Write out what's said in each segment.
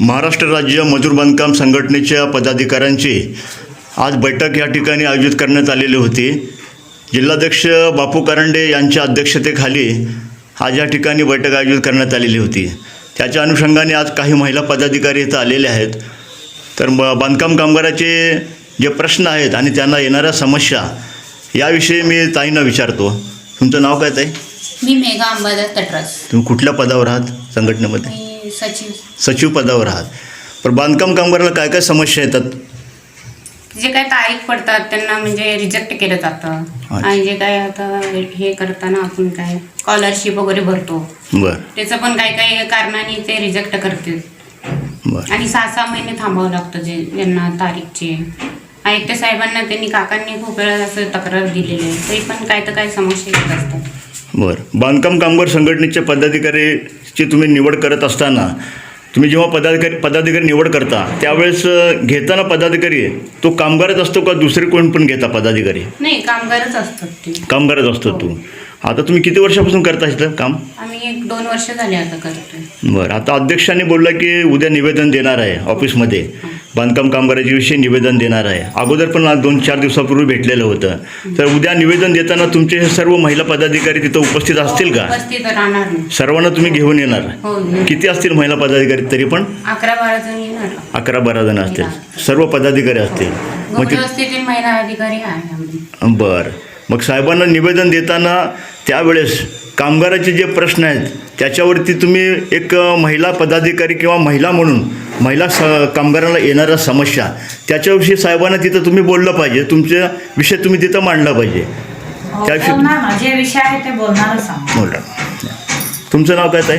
महाराष्ट्र राज्य मजूर बांधकाम संघटनेच्या पदाधिकाऱ्यांची आज बैठक या ठिकाणी आयोजित करण्यात आलेली होती. जिल्हाध्यक्ष बापू करंडे यांच्या अध्यक्षतेखाली आज या ठिकाणी बैठक आयोजित करण्यात आलेली होती. त्याच्या अनुषंगाने आज काही महिला पदाधिकारी इथं आलेले आहेत. तर बांधकाम कामगाराचे जे प्रश्न आहेत आणि त्यांना येणाऱ्या समस्या याविषयी मी ताईंना विचारतो. तुमचं नाव काय ताई? मी मेघा अंबादास तटरस. तुम्ही कुठल्या पदावर आहात संघटनेमध्ये? सचिव. सचिव पदावर आहात. पण बांधकाम कामगाराला काय काय समस्या येतात? जे काय तारीख पडतात त्यांना म्हणजे रिजेक्ट केलं जातं. अच्छा. आणि जे काय आता हे करताना आपण काय स्कॉलरशिप वगैरे भरतो. बरं. त्याचं पण काय काय कारणाने ते रिजेक्ट करते बरं. आणि सहा सहा महिने थांबावं लागतं जे ज्यांना तारीखचे. आयुक्त साहेबांना त्यांनी काकांनी खूप वेळा असं तक्रार दिलेली आहे. तरी पण काय तर काय समस्या येत असतात. बरं. बांधकाम कामगार संघटनेच्या पदाधिकारीची तुम्ही निवड करत असताना तुम्ही जेव्हा पदाधिकारी पदाधिकारी निवड करता त्यावेळेस घेताना पदाधिकारी तो कामगारच असतो का दुसरे कोण पण घेता पदाधिकारी? नाही कामगारच असतात ते. कामगारच असतो तू. आता तुम्ही किती वर्षापासून करता इथं काम? आम्ही एक दोन वर्ष झाले आता करतोय. बरं आता अध्यक्षांनी बोललं की उद्या निवेदन देणार आहे ऑफिसमध्ये. बांधकाम कामगाराच्या विषयी निवेदन देणार आहे. अगोदर पण दोन चार दिवसापूर्वी भेटलेलं होतं. तर उद्या निवेदन देताना तुमचे हे सर्व महिला पदाधिकारी तिथं उपस्थित असतील का? उपस्थित राहणार नाही सर्वांना तुम्ही घेऊन येणार. हो किती असतील महिला पदाधिकारी तरी पण? अकरा बारा जण येणार. अकरा बारा जण असतील. सर्व पदाधिकारी असतील. मग ते गौरवस्थेतील महिला अधिकारी आहे आम्ही. बरं. मग साहेबांना निवेदन देताना त्यावेळेस कामगाराचे जे प्रश्न आहेत त्याच्यावरती तुम्ही एक महिला पदाधिकारी किंवा महिला म्हणून महिला स कामगारांना येणाऱ्या समस्या त्याच्याविषयी साहेबांना तिथं तुम्ही बोललं पाहिजे. तुमचे विषय तुम्ही तिथं मांडला पाहिजे. त्याविषयी बोलणार ना जे विषय आहे ते बोलणारच सांग बोला तुमचं नाव काय ताई?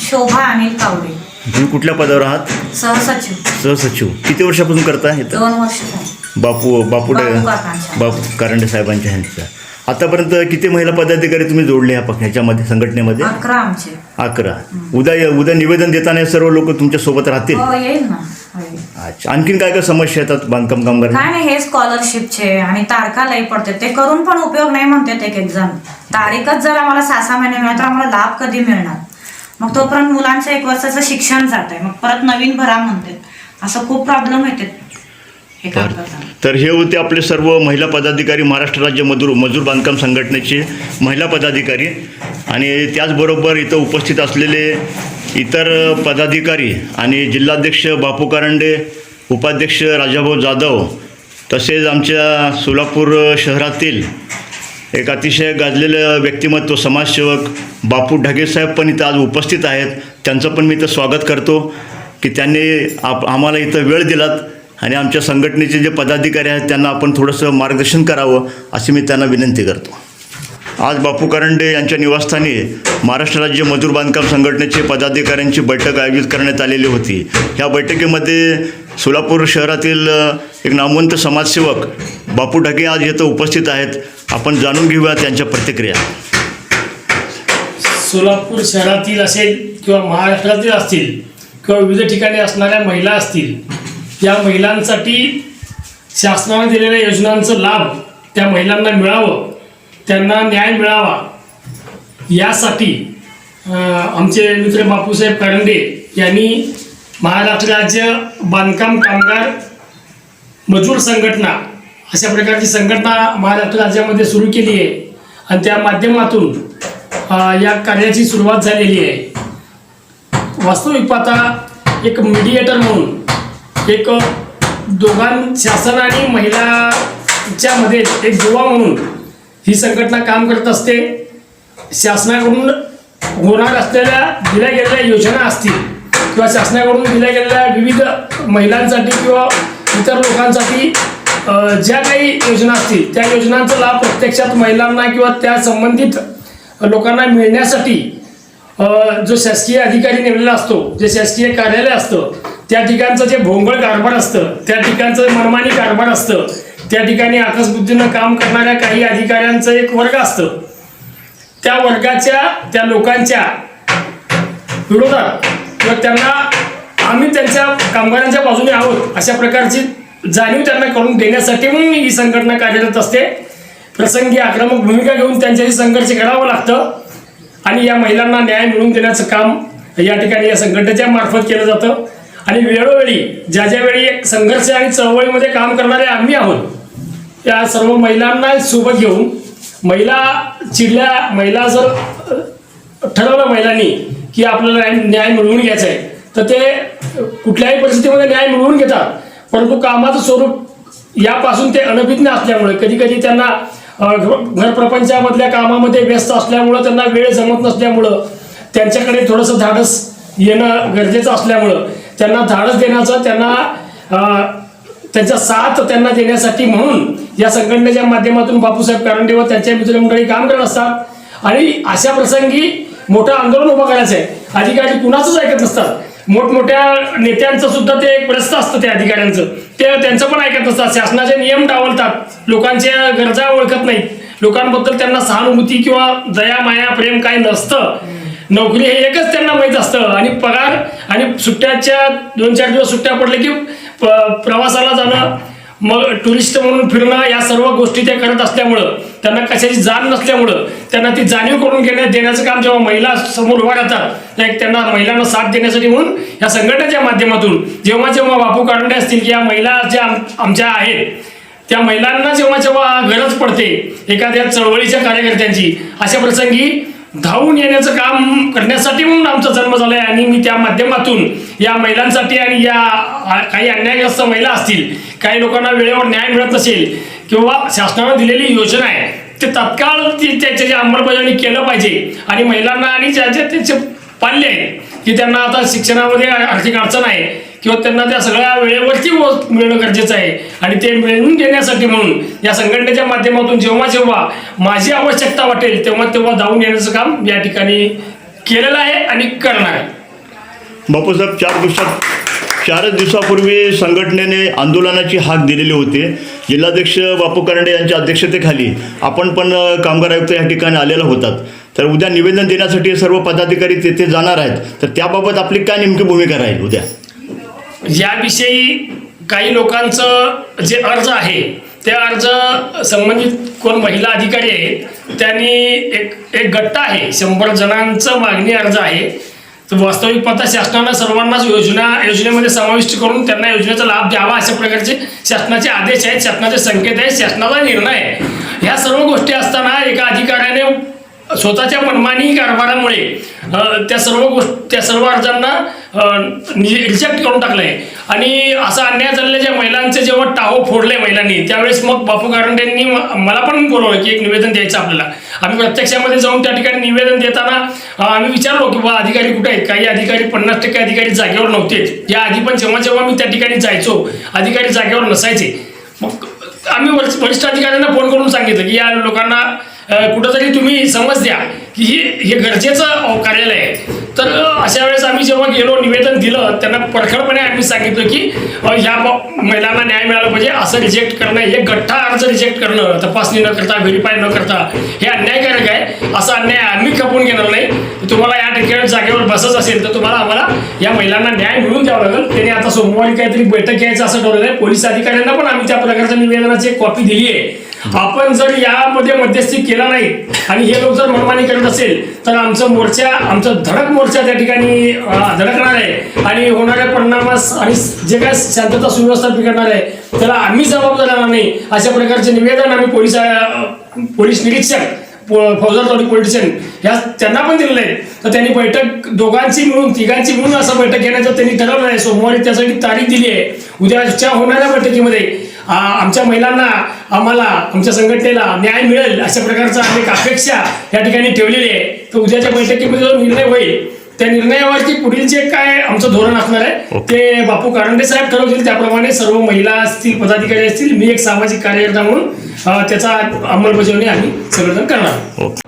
शोभा अनिल कावडे. तुम्ही कुठल्या पदावर आहात? सहसचिव. सहसचिव. किती वर्षापासून करता इथं? दोन वर्ष बापू बापू बापू कारंडे साहेबांच्या ह्यांचं आतापर्यंत किती महिला पदाधिकारी तुम्ही जोडले ह्या ह्याच्यामध्ये संघटनेमध्ये? अकरा आमचे. अकरा. उद्या उद्या निवेदन देताना हे सर्व लोक तुमच्यासोबत राहतील? हो होईल. अच्छा. आणखीन काय काय समस्या येतात बांधकाम कामगार काय नाही हे स्कॉलरशिपचे आणि तारखा लई पडते ते करून पण उपयोग नाही म्हणतात एक एक्झाम तारीखच जर आम्हाला सहा सहा महिने मिळाल तर आम्हाला लाभ कधी मिळणार? मग तोपर्यंत मुलांचं एक वर्षाचं शिक्षण जात आहे मग परत नवीन भरा म्हणतात. असं खूप प्रॉब्लेम येतात. हे तर हे होते आपले सर्व महिला पदाधिकारी महाराष्ट्र राज्य मजूर मजूर बांधकाम संघटनेचे महिला पदाधिकारी. आणि त्याचबरोबर इथं उपस्थित असलेले इतर पदाधिकारी आणि जिल्हाध्यक्ष बापू कारंडे उपाध्यक्ष राजाभाऊ जाधव तसेच आमच्या सोलापूर शहरातील एक अतिशय गाजलेलं व्यक्तिमत्व समाजसेवक बापू ढगे साहेब पण इथं आज उपस्थित आहेत. त्यांचं पण मी इथं स्वागत करतो की त्यांनी आप आम्हाला इथं वेळ दिलात. आणि आमच्या संघटनेचे जे पदाधिकारी आहेत त्यांना आपण थोडंसं मार्गदर्शन करावं अशी मी त्यांना विनंती करतो. आज बापू करंडे यांच्या निवासस्थानी महाराष्ट्र राज्य मजूर बांधकाम संघटनेचे पदाधिकाऱ्यांची बैठक आयोजित करण्यात आलेली होती. ह्या बैठकीमध्ये सोलापूर शहरातील एक नामवंत समाजसेवक बापू ढगे आज इथं उपस्थित आहेत. आपण जाणून घेऊया त्यांच्या प्रतिक्रिया. सोलापूर शहरातील असेल किंवा महाराष्ट्रातील असतील किंवा विविध ठिकाणी असणाऱ्या महिला असतील या महिलांसाठी शासनाने दिलेल्या योजनांचं लाभ त्या महिलांना मिळावं त्यांना न्याय मिळावा. यासाठी आमचे मित्र बापूसाहेब करंडे यांनी महाराष्ट्र राज्य बांधकाम कामगार मजूर संघटना अशा प्रकारची संघटना महाराष्ट्र राज्यामध्ये सुरू केली आहे. आणि त्या माध्यमातून या कार्याची सुरुवात झालेली आहे. वास्तविक पाहता एक मीडिएटर म्हणून एक दोघां शासन आणि महिलाच्या मध्ये एक दुवा म्हणून ही संघटना काम करत असते. शासनाकडून होणार असलेल्या दिल्या गेलेल्या योजना असतील किंवा शासनाकडून दिल्या गेलेल्या विविध महिलांसाठी किंवा इतर लोकांसाठी ज्या काही योजना असतील त्या योजनांचा लाभ प्रत्यक्षात महिलांना किंवा त्या संबंधित लोकांना मिळण्यासाठी जो शासकीय अधिकारी नेमलेला असतो जे शासकीय कार्यालय असतं त्या ठिकाणचं जे भोंगळ कारभार असतं त्या ठिकाणचं मनमानी कारभार असतं त्या ठिकाणी आकसबुद्धीनं काम करणाऱ्या काही अधिकाऱ्यांचं एक वर्ग असतं. त्या वर्गाच्या त्या लोकांच्या विरोधात किंवा त्यांना आम्ही त्यांच्या कामगारांच्या बाजूने आहोत अशा प्रकारची जाणीव त्यांना करून देण्यासाठी म्हणून ही संघटना कार्यरत असते. प्रसंगी आक्रमक भूमिका घेऊन त्यांच्याशी संघर्ष करावं लागतं आणि या महिलांना न्याय मिळवून देण्याचं काम या ठिकाणी या संघटनेच्या मार्फत केलं जातं. आणि वेळोवेळी ज्या ज्या वेळी एक संघर्ष आणि चळवळीमध्ये काम करणारे आम्ही आहोत त्या सर्व महिलांना सोबत घेऊन महिला चिडल्या महिला जर ठरवलं महिलांनी की आपल्याला न्याय मिळवून घ्यायचा आहे तर ते कुठल्याही परिस्थितीमध्ये न्याय मिळवून घेतात. परंतु कामाचं स्वरूप यापासून ते अनभिज्ञ असल्यामुळे कधी कधी त्यांना घरप्रपंचामधल्या घर कामामध्ये व्यस्त असल्यामुळं त्यांना वेळ जमत नसल्यामुळं त्यांच्याकडे थोडंसं धाडस येणं गरजेचं असल्यामुळं त्यांना धाडस देण्याचं त्यांना त्यांचा साथ त्यांना देण्यासाठी म्हणून या संघटनेच्या माध्यमातून बापूसाहेब कारंडे व त्यांच्या मित्रमंडळी काम करत असतात. आणि अशा प्रसंगी मोठं आंदोलन उभं करायचं आहे अधिकारी कुणाचंच ऐकत नसतात. मोठमोठ्या नेत्यांचं सुद्धा ते एक प्रस्त असतं त्या अधिकाऱ्यांचं. ते त्यांचं पण ऐकत नसतात. शासनाचे नियम डावलतात. लोकांच्या गरजा ओळखत नाहीत. लोकांबद्दल त्यांना सहानुभूती किंवा दया माया प्रेम काय नसतं. नोकरी हे एकच त्यांना माहीत असतं. आणि पगार आणि सुट्ट्याच्या दोन चार दिवस सुट्ट्या पडल्या की प- प्रवासाला जाणं मग टुरिस्ट म्हणून फिरणं या सर्व गोष्टी ते करत असल्यामुळं त्यांना कशाची जाण नसल्यामुळं त्यांना ती जाणीव करून घेण्यात देण्याचं काम जेव्हा महिला समोर उभा राहतात त्या एक त्यांना महिलांना साथ देण्यासाठी म्हणून या संघटनेच्या माध्यमातून जेव्हा जेव्हा बापू काढणे असतील की या महिला ज्या आम- आमच्या आहेत त्या महिलांना जेव्हा जेव्हा गरज पडते एखाद्या चळवळीच्या कार्यकर्त्यांची अशा प्रसंगी धावून येण्याचं काम करण्यासाठी म्हणून आमचा जन्म झालाय आणि मी त्या माध्यमातून या महिलांसाठी आणि या काही अन्यायग्रस्त महिला असतील काही लोकांना वेळेवर न्याय मिळत नसेल किंवा शासनानं दिलेली योजना आहे ते तत्काळ ती त्याची अंमलबजावणी केलं पाहिजे आणि महिलांना आणि ज्या ज्या त्याचे पाल्य आहे की त्यांना आता शिक्षणामध्ये आर्थिक अडचण आहे किंवा त्यांना त्या सगळ्या वेळेवरती मिळणं गरजेचं आहे. आणि ते मिळवून देण्यासाठी म्हणून या संघटनेच्या माध्यमातून जेव्हा जेव्हा माझी आवश्यकता वाटेल तेव्हा तेव्हा धावून येण्याचं काम या ठिकाणी केलेलं आहे आणि करणार आहे. बापूसाहेब चार दिवसात चारच दिवसापूर्वी संघटनेने आंदोलनाची हाक दिलेली होती. जिल्हाध्यक्ष बापू करंडे यांच्या अध्यक्षतेखाली आपण पण कामगार आयुक्त या ठिकाणी आलेला होतात. तर उद्या निवेदन देण्यासाठी सर्व पदाधिकारी तेथे जाणार आहेत. तर त्याबाबत आपली काय नेमकी भूमिका राहील उद्या? याविषयी काही लोकांचं जे अर्ज आहे ते अर्ज संबंधित कोण महिला अधिकारी आहेत त्यांनी एक एक गट्ट आहे शंभर जणांचं मागणी अर्ज आहे. तर वास्तविक पत्ता शासनानं सर्वांनाच योजना योजनेमध्ये समाविष्ट करून त्यांना योजनेचा लाभ द्यावा अशा प्रकारचे शासनाचे आदेश आहेत शासनाचे संकेत आहेत शासनाचा निर्णय आहे. ह्या सर्व गोष्टी असताना एका अधिकाऱ्याने स्वतःच्या मनमानी कारभारामुळे त्या सर्व गोष्ट त्या सर्व अर्जांना रिजेक्ट म्हणजे करून टाकलंय. आणि असा अन्याय झालेला ज्या महिलांचे जेव्हा टाहो फोडले महिलांनी त्यावेळेस मग बापू कारंडेंनी मला पण बोलवलं की एक निवेदन द्यायचं आपल्याला. आम्ही प्रत्यक्षामध्ये जाऊन त्या ठिकाणी निवेदन देताना आम्ही विचारलो की बा अधिकारी कुठे आहेत? काही अधिकारी पन्नास टक्के अधिकारी जागेवर नव्हते या आधी पण जेव्हा जेव्हा मी त्या ठिकाणी जायचो अधिकारी जागेवर नसायचे. मग आम्ही वरिष्ठ अधिकाऱ्यांना फोन करून सांगितलं की या लोकांना कुठंतरी तुम्ही समज द्या की हे हे गरजेचं कार्यालय आहे. तर अशा वेळेस आम्ही जेव्हा गेलो निवेदन दिलं त्यांना परखडपणे आम्ही सांगितलं की ह्या महिलांना न्याय मिळाला पाहिजे असं रिजेक्ट करणं हे गठ्ठा अर्ज रिजेक्ट करणं तपासणी न करता व्हेरीफाय न करता हे अन्यायकारक आहे असा अन्याय आम्ही खपून घेणार नाही. तुम्हाला या ठिकाणी जागेवर बसच असेल तर तुम्हाला आम्हाला या महिलांना न्याय मिळून द्यावा लागेल. त्यांनी आता सोमवारी काहीतरी बैठक घ्यायचं असं ठरवलं आहे पोलीस अधिकाऱ्यांना पण आम्ही त्या प्रकारच्या निवेदनाची एक कॉपी दिली आहे. आपण जर यामध्ये मध्यस्थी केला नाही आणि हे लोक जर मनमानी करत असेल तर आमचं मोर्चा आमचं धडक मोर्चा त्या ठिकाणी धडकणार आहे. आणि होणाऱ्या परिणामास आणि जे काय शांतता सुव्यवस्था बिघडणार आहे त्याला आम्ही जबाबदार राहणार नाही. अशा प्रकारचे निवेदन आम्ही पोलीस पोलीस निरीक्षक फौजदार फौजदारवाडी ह्या त्यांना पण दिलेलं आहे. तर त्यांनी बैठक दोघांची मिळून तिघांची मिळून असं बैठक घेण्याचं त्यांनी ठरवलं आहे. सोमवारी त्यासाठी तारीख दिली आहे. उद्याच्या होणाऱ्या बैठकीमध्ये आमच्या महिलांना आम्हाला आमच्या संघटनेला न्याय मिळेल अशा प्रकारचा आम्ही अपेक्षा या ठिकाणी ठेवलेली आहे. तर उद्याच्या बैठकीमध्ये जो निर्णय होईल त्या निर्णयावरती पुढील जे काय आमचं धोरण असणार आहे ते बापू कारंडे साहेब ठरवतील. त्याप्रमाणे सर्व महिला असतील पदाधिकारी असतील मी एक सामाजिक कार्यकर्ता म्हणून त्याचा अंमलबजावणी आम्ही सगळेजण करणार.